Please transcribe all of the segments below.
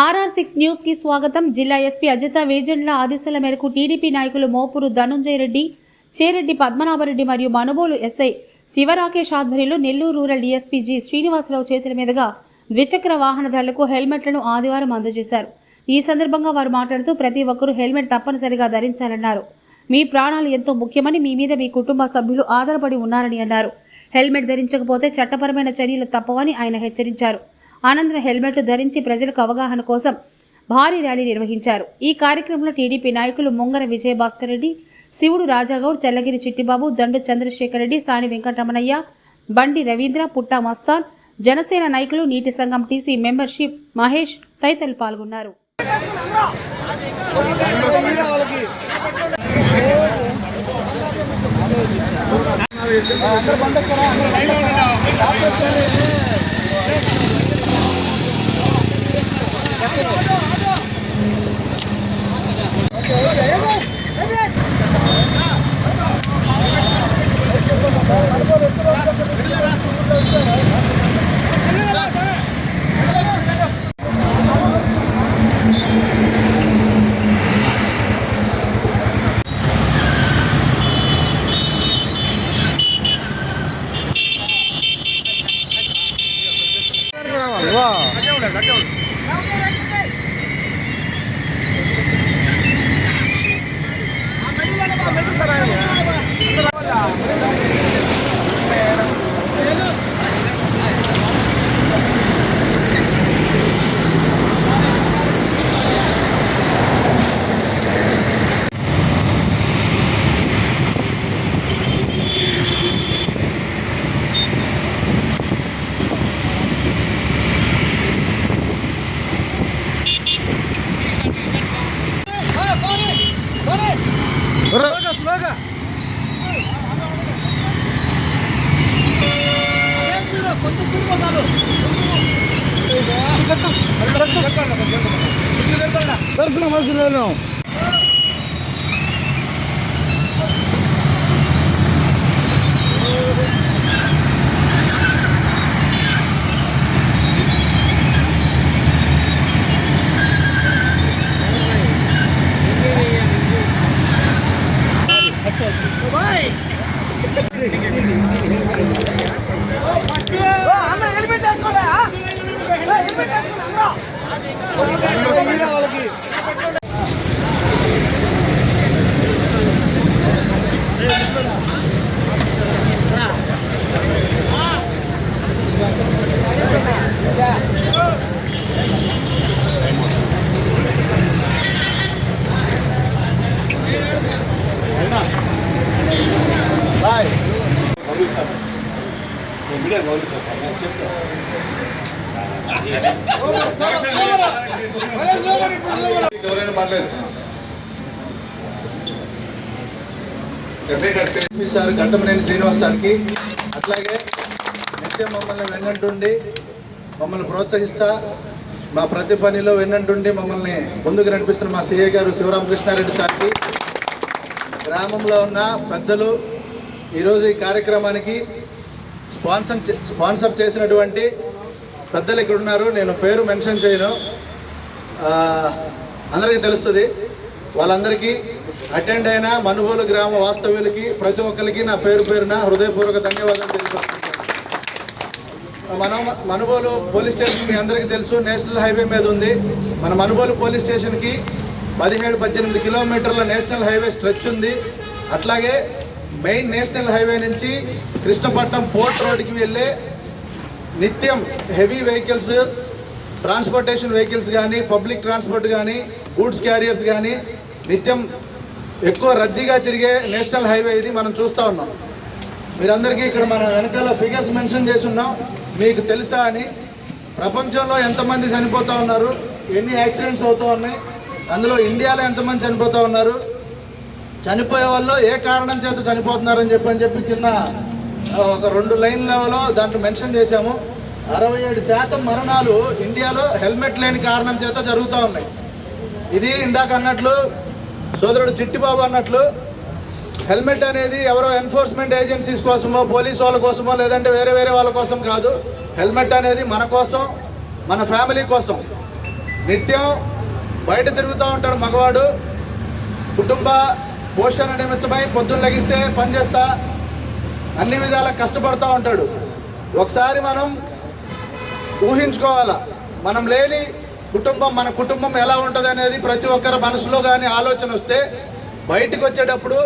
RR six న్యూస్కి స్వాగతం. జిల్లా ఎస్పీ అజిత వేజండ్ల ఆదేశాల మేరకు టీడీపీ నాయకులు మోపురు ధనుంజయ రెడ్డి చేరెడ్డి పద్మనాభరెడ్డి మరియు మనుబోలు ఎస్ఐ శివరాకేష్ ఆధ్వర్యంలో Nellore rural DSP G Srinivasa Rao చేతుల మీదుగా ద్విచక్ర వాహనదారులకు హెల్మెట్లను ఆదివారం అందజేశారు. ఈ సందర్భంగా వారు మాట్లాడుతూ ప్రతి ఒక్కరూ హెల్మెట్ తప్పనిసరిగా ధరించాలన్నారు. మీ ప్రాణాలు ఎంతో ముఖ్యమని మీ మీద మీ కుటుంబ సభ్యులు ఆధారపడి ఉన్నారని అన్నారు. హెల్మెట్ ధరించకపోతే చట్టపరమైన చర్యలు తప్పవని ఆయన హెచ్చరించారు. అనంతరం హెల్మెట్ ధరించి ప్రజలకు అవగాహన కోసం భారీ ర్యాలీ నిర్వహించారు. ఈ కార్యక్రమంలో టీడీపీ నాయకులు ముంగర విజయభాస్కర్ రెడ్డి శివుడు రాజాగౌడ్ చల్లగిరి చిట్టిబాబు దండు చంద్రశేఖర్ రెడ్డి సాని వెంకటరమణయ్య బండి రవీంద్ర పుట్టా మస్తాన్ జనసేన నాయకులు నీటి సంఘం టీసీ మెంబర్షిప్ మహేష్ తదితరులు పాల్గొన్నారు. தர்ப்பணம் வாசல் வேணும். ఎవరైనా పర్లేదు. ఎస్ఐ సార్ గంటమనేని శ్రీనివాస్ సార్కి అట్లాగే నిత్యం మమ్మల్ని వెన్నంటుండి మమ్మల్ని ప్రోత్సహిస్తా మా ప్రతి పనిలో వెన్నంటుండి మమ్మల్ని ముందుకు నడిపిస్తున్న మా సీఏ గారు శివరామకృష్ణారెడ్డి సార్కి గ్రామంలో ఉన్న పెద్దలు ఈరోజు ఈ కార్యక్రమానికి స్పాన్సర్ చే- స్పాన్సర్ చేసినటువంటి పెద్దలు ఇక్కడ ఉన్నారు నేను పేరు మెన్షన్ చేయను. అందరికీ తెలుస్తుంది. వాళ్ళందరికీ అటెండ్ అయిన మనుగోలు గ్రామ వాస్తవ్యులకి ప్రతి ఒక్కరికి నా పేరు పేరున హృదయపూర్వక ధన్యవాదాలు తెలియజేస్తున్నాను మన మనుగోలు పోలీస్ స్టేషన్ మీ అందరికీ తెలుసు నేషనల్ హైవే మీద ఉంది. మన మనుగోలు పోలీస్ స్టేషన్కి పదిహేడు పద్దెనిమిది కిలోమీటర్ల నేషనల్ హైవే స్ట్రెచ్ ఉంది. అట్లాగే మెయిన్ నేషనల్ హైవే నుంచి కృష్ణపట్నం పోర్ట్ రోడ్కి వెళ్ళే నిత్యం హెవీ వెహికల్స్ ట్రాన్స్పోర్టేషన్ వెహికల్స్ కానీ పబ్లిక్ ట్రాన్స్పోర్ట్ కానీ గూడ్స్ క్యారియర్స్ కానీ నిత్యం ఎక్కువ రద్దీగా తిరిగే నేషనల్ హైవే ఇది మనం చూస్తూ ఉన్నాం. మీరందరికీ ఇక్కడ మన వెనకాల ఫిగర్స్ మెన్షన్ చేసి ఉన్నాం మీకు తెలుసా అని. ప్రపంచంలో ఎంతమంది చనిపోతూ ఉన్నారు? ఎన్ని యాక్సిడెంట్స్ అవుతూ ఉన్నాయి? అందులో ఇండియాలో ఎంతమంది చనిపోతూ ఉన్నారు? చనిపోయే వాళ్ళు ఏ కారణం చేత చనిపోతున్నారని చెప్పి అని చెప్పి చిన్న ఒక రెండు లైన్ లెవెల్లో దాంట్లో మెన్షన్ చేశాము. అరవై ఏడు శాతం మరణాలు ఇండియాలో హెల్మెట్ లేని కారణం చేత జరుగుతూ ఉన్నాయి. ఇది ఇందాక అన్నట్లు సోదరుడు చిట్టిబాబు అన్నట్లు హెల్మెట్ అనేది ఎవరో ఎన్ఫోర్స్మెంట్ ఏజెన్సీస్ కోసమో పోలీస్ వాళ్ళ కోసమో లేదంటే వేరే వేరే వాళ్ళ కోసం కాదు. హెల్మెట్ అనేది మన కోసం మన ఫ్యామిలీ కోసం. నిత్యం బయట తిరుగుతూ ఉంటాడు మగవాడు. కుటుంబ పోషణ నిమిత్తమై పొద్దున్న లెగిస్తే పనిచేస్తా అన్ని విధాలా కష్టపడుతూ ఉంటాడు. ఒకసారి మనం ఊహించుకోవాలా? మనం లేని కుటుంబం మన కుటుంబం ఎలా ఉంటుంది అనేది ప్రతి ఒక్కరి మనసులో కానీ ఆలోచన వస్తే బయటికి వచ్చేటప్పుడు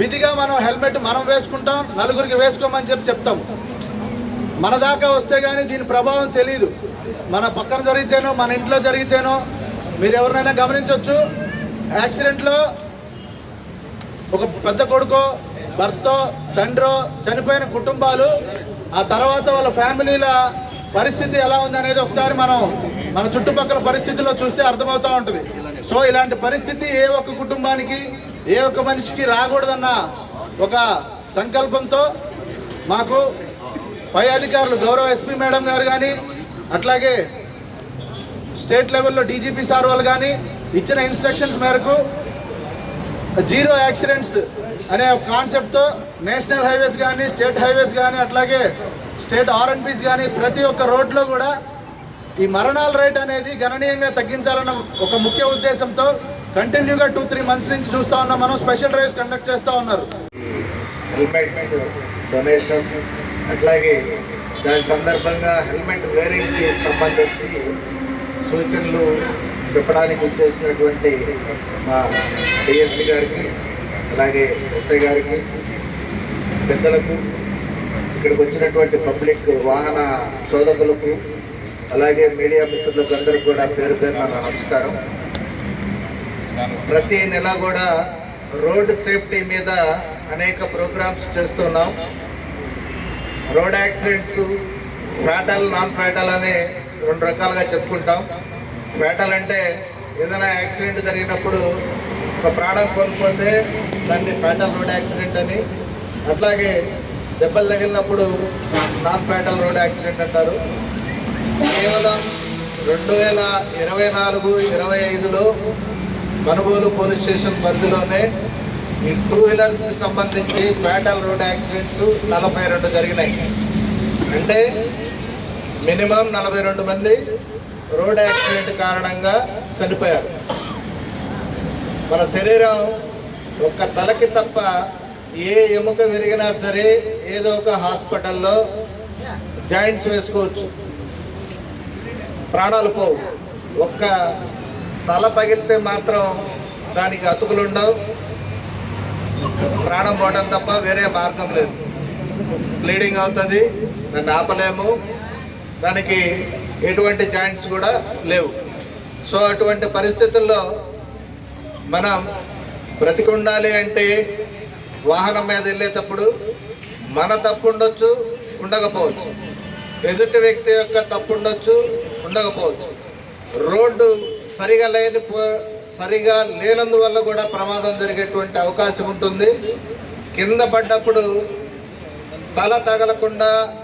విధిగా మనం హెల్మెట్ మనం వేసుకుంటాం నలుగురికి వేసుకోమని చెప్పి చెప్తాం. మన దాకా వస్తే కానీ దీని ప్రభావం తెలియదు మన పక్కన జరిగితేనో మన ఇంట్లో జరిగితేనో మీరు ఎవరినైనా గమనించవచ్చు యాక్సిడెంట్లో ఒక పెద్ద కొడుకో భర్త తండ్రో చనిపోయిన కుటుంబాలు ఆ తర్వాత వాళ్ళ ఫ్యామిలీల పరిస్థితి ఎలా ఉందనేది ఒకసారి మనం మన చుట్టుపక్కల పరిస్థితుల్లో చూస్తే అర్థమవుతూ ఉంటుంది. సో ఇలాంటి పరిస్థితి ఏ ఒక్క కుటుంబానికి ఏ ఒక్క మనిషికి రాకూడదన్న ఒక సంకల్పంతో మాకు పై అధికారులు గౌరవ ఎస్పీ మేడం గారు కానీ అట్లాగే స్టేట్ లెవెల్లో డీజీపీ సార్ వాళ్ళు కానీ ఇచ్చిన ఇన్స్ట్రక్షన్స్ మేరకు జీరో యాక్సిడెంట్స్ అనే కాన్సెప్ట్తో నేషనల్ హైవేస్ కానీ స్టేట్ హైవేస్ కానీ అట్లాగే స్టేట్ ఆర్ఎన్బీస్ కానీ ప్రతి ఒక్క రోడ్లో కూడా ఈ మరణాల రేట్ అనేది గణనీయంగా తగ్గించాలన్న ఒక ముఖ్య ఉద్దేశంతో కంటిన్యూగా టూ త్రీ మంత్స్ నుంచి చూస్తూ ఉన్నాం. మనం స్పెషల్ డ్రైవ్స్ కండక్ట్ చేస్తూ ఉన్నారు. హెల్మెట్స్ డొనేషన్ అట్లాగే దాని సందర్భంగా హెల్మెట్ వేరింగ్కి సంబంధించి సూచనలు చెప్పడానికి వచ్చేసినటువంటి మా డిఎస్పి గారికి అలాగే ఎస్ఐ గారికి పెద్దలకు ఇక్కడికి వచ్చినటువంటి పబ్లిక్ వాహన చోదకులకు అలాగే మీడియా మిత్రులకు అందరికీ కూడా పేరు పేరు నా నమస్కారం. ప్రతి నెల కూడా రోడ్ సేఫ్టీ మీద అనేక ప్రోగ్రామ్స్ చేస్తున్నాం. Road accidents fatal non fatal అని రెండు రకాలుగా చెప్పుకుంటాం. ఫ్యాటల్ అంటే ఏదైనా యాక్సిడెంట్ జరిగినప్పుడు ఒక ప్రాణం కోల్పోతే దాన్ని ఫ్యాటల్ రోడ్ యాక్సిడెంట్ అని అట్లాగే దెబ్బలు తగిలినప్పుడు నాన్ ఫ్యాటల్ రోడ్ యాక్సిడెంట్ అంటారు. కేవలం రెండు వేల ఇరవై నాలుగు ఇరవై ఐదులో మనుగోలు పోలీస్ స్టేషన్ పరిధిలోనే ఈ టూ వీలర్స్కి సంబంధించి ఫ్యాటల్ రోడ్ యాక్సిడెంట్స్ నలభై రెండు జరిగినాయి. అంటే మినిమం నలభై రెండు మంది రోడ్ యాక్సిడెంట్ కారణంగా చనిపోయారు. మన శరీరం ఒక్క తలకి తప్ప ఏ ఎముక విరిగినా సరే ఏదో ఒక హాస్పిటల్లో జాయింట్స్ వేసుకోవచ్చు. ప్రాణాలు పోవు. ఒక్క తల పగిలితే మాత్రం దానికి అతుకులు ఉండవు ప్రాణం పోవడం తప్ప వేరే మార్గం లేదు. బ్లీడింగ్ అవుతుంది దాన్ని ఆపలేము. దానికి ఎటువంటి జాయింట్స్ కూడా లేవు. సో అటువంటి పరిస్థితుల్లో మనం బ్రతికి ఉండాలి అంటే వాహనం మీద వెళ్ళేటప్పుడు మన తప్పు ఉండొచ్చు ఉండకపోవచ్చు. ఎదుటి వ్యక్తి యొక్క తప్పు ఉండొచ్చు ఉండకపోవచ్చు. రోడ్డు సరిగా లేని పో- సరిగా లేనందువల్ల కూడా ప్రమాదం జరిగేటువంటి అవకాశం ఉంటుంది. కింద పడ్డప్పుడు తల తగలకుండా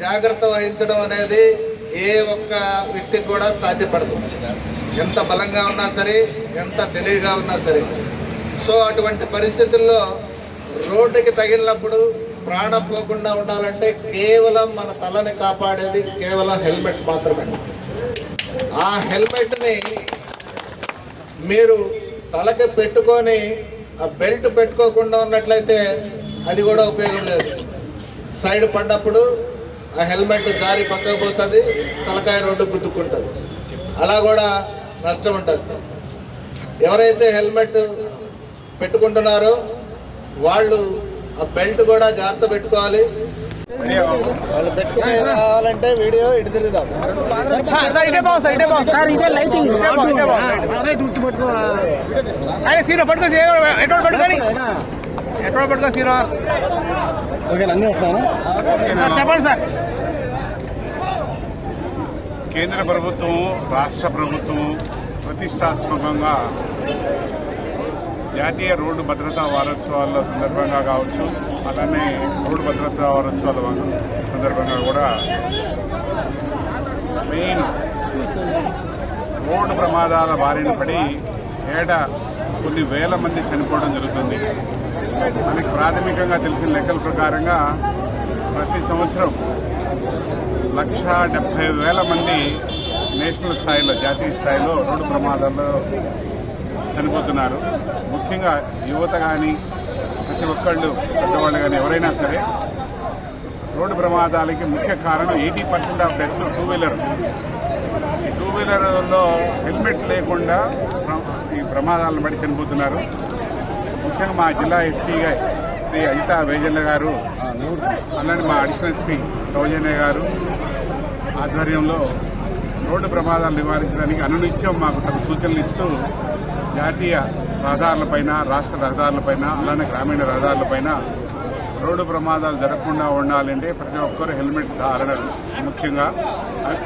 జాగ్రత్త వహించడం అనేది ఏ ఒక్క వ్యక్తికి కూడా సాధ్యపడదు. ఎంత బలంగా ఉన్నా సరే ఎంత తెలివిగా ఉన్నా సరే. సో అటువంటి పరిస్థితుల్లో రోడ్డుకి తగిలినప్పుడు ప్రాణం పోకుండా ఉండాలంటే కేవలం మన తలని కాపాడేది కేవలం హెల్మెట్ మాత్రమే. ఆ హెల్మెట్ని మీరు తలకి పెట్టుకొని ఆ బెల్ట్ పెట్టుకోకుండా ఉన్నట్లయితే అది కూడా ఉపయోగం లేదు. సైడ్ పడ్డప్పుడు ఆ హెల్మెట్ జారి పక్కకు పోతుంది తలకాయ రోడ్డు గుద్దుకుంటుంది. అలా కూడా నష్టం ఉంటుంది. ఎవరైతే హెల్మెట్ పెట్టుకుంటున్నారో వాళ్ళు ఆ బెల్ట్ కూడా జాగ్రత్త పెట్టుకోవాలి. వాళ్ళు పెట్టుకుని రావాలంటే వీడియో ఇటు తిరుగుదాం. సార్ పట్టుకో ఎటువంటి పట్టుకొని? ఎటువంటి పట్టుకో. సీరో? ఓకే అన్నీ వస్తాను సార్ చెప్పండి సార్. కేంద్ర ప్రభుత్వం రాష్ట్ర ప్రభుత్వం ప్రతిష్టాత్మకంగా జాతీయ రోడ్డు భద్రతా వారోత్సవాల సందర్భంగా కావచ్చు అలానే రోడ్డు భద్రతా వారోత్సవాల సందర్భంగా కూడా మెయిన్ రోడ్డు ప్రమాదాల బారిన పడి ఏటా కొన్ని వేల మంది చనిపోవడం జరుగుతుంది. మనకి ప్రాథమికంగా తెలిసిన లెక్కల ప్రకారంగా ప్రతి సంవత్సరం లక్ష డెబ్బై వేల మంది నేషనల్ స్థాయిలో జాతీయ స్థాయిలో రోడ్డు ప్రమాదాల్లో చనిపోతున్నారు. ముఖ్యంగా యువత కానీ ప్రతి ఒక్కళ్ళు పెద్దవాళ్ళు కానీ ఎవరైనా సరే రోడ్డు ప్రమాదాలకి ముఖ్య కారణం eighty percent of deaths two wheeler. ఈ టూ వీలర్లో హెల్మెట్ లేకుండా ఈ ప్రమాదాలను బట్టి చనిపోతున్నారు. ముఖ్యంగా మా జిల్లా ఎస్పీగా శ్రీ అజిత వేజల్ల గారు అలానే మా అడిషనల్ ఎస్పీ సౌజన్య గారు ఆధ్వర్యంలో రోడ్డు ప్రమాదాలు నివారించడానికి అనునిత్యం మాకు తమ సూచనలు ఇస్తూ జాతీయ రహదారులపైన రాష్ట్ర రహదారులపైన అలానే గ్రామీణ రహదారులపైన రోడ్డు ప్రమాదాలు జరగకుండా ఉండాలంటే ప్రతి ఒక్కరు హెల్మెట్ ధారణ ముఖ్యంగా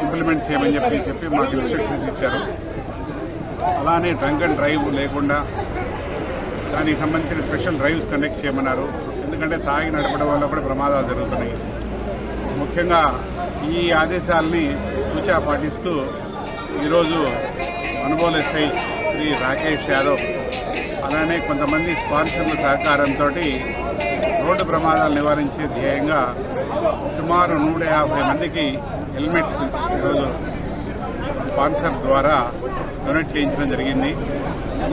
ఇంప్లిమెంట్ చేయమని చెప్పి చెప్పి మాకు ఇన్స్ట్రక్షన్స్ ఇచ్చారు. అలానే డ్రంక్ అండ్ డ్రైవ్ లేకుండా దానికి సంబంధించిన స్పెషల్ డ్రైవ్స్ కండక్ట్ చేయమన్నారు. ఎందుకంటే తాగి నడపడం వల్ల కూడా ప్రమాదాలు జరుగుతున్నాయి. ముఖ్యంగా ఈ ఆదేశాలని సూచా పాటిస్తూ ఈరోజు అనుభవం ఎస్ఐ శ్రీ రాకేష్ యాదవ్ అలానే కొంతమంది స్పాన్సర్ల సహకారంతో రోడ్డు ప్రమాదాలు నివారించే ధ్యేయంగా సుమారు నూట యాభై మందికి హెల్మెట్స్ ఈరోజు స్పాన్సర్ ద్వారా డొనేట్ చేయించడం జరిగింది.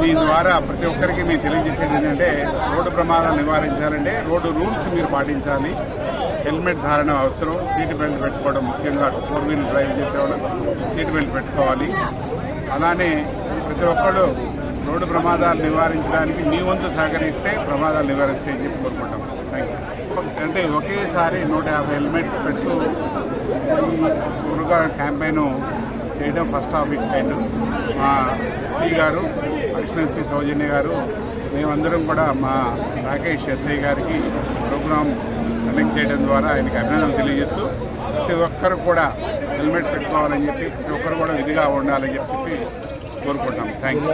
మీ ద్వారా ప్రతి ఒక్కరికి మేము తెలియజేసేది ఏంటంటే రోడ్డు ప్రమాదాలు నివారించాలంటే రోడ్డు రూల్స్ మీరు పాటించాలి. హెల్మెట్ ధారణ అవసరం. సీట్ బెల్ట్ పెట్టుకోవడం ముఖ్యంగా ఫోర్ వీల్ డ్రైవ్ చేసేవాళ్ళు సీట్ బెల్ట్ పెట్టుకోవాలి. అలానే ప్రతి ఒక్కళ్ళు రోడ్డు ప్రమాదాలు నివారించడానికి మీ వంతు సహకరిస్తే ప్రమాదాలు నివారిస్తే అని చెప్పి కోరుకుంటాం. థ్యాంక్ యూ అంటే ఒకేసారి నూట యాభై హెల్మెట్స్ పెట్టు ఈ క్యాంపెయిన్ చేయడం ఫస్ట్ ఆఫ్ ఇట్ కైండ్ మా శ్రీ గారు అడిషనల్ సౌజన్య గారు మేమందరం కూడా మా రాకేష్ ఎస్ఐ గారికి ప్రోగ్రామ్ కండక్ట్ చేయడం ద్వారా ఆయనకి అభినందనలు తెలియజేస్తూ ప్రతి ఒక్కరు కూడా హెల్మెట్ పెట్టుకోవాలని చెప్పి ప్రతి ఒక్కరు కూడా విధిగా ఉండాలని చెప్పి చెప్పి కోరుకుంటాం థ్యాంక్ యూ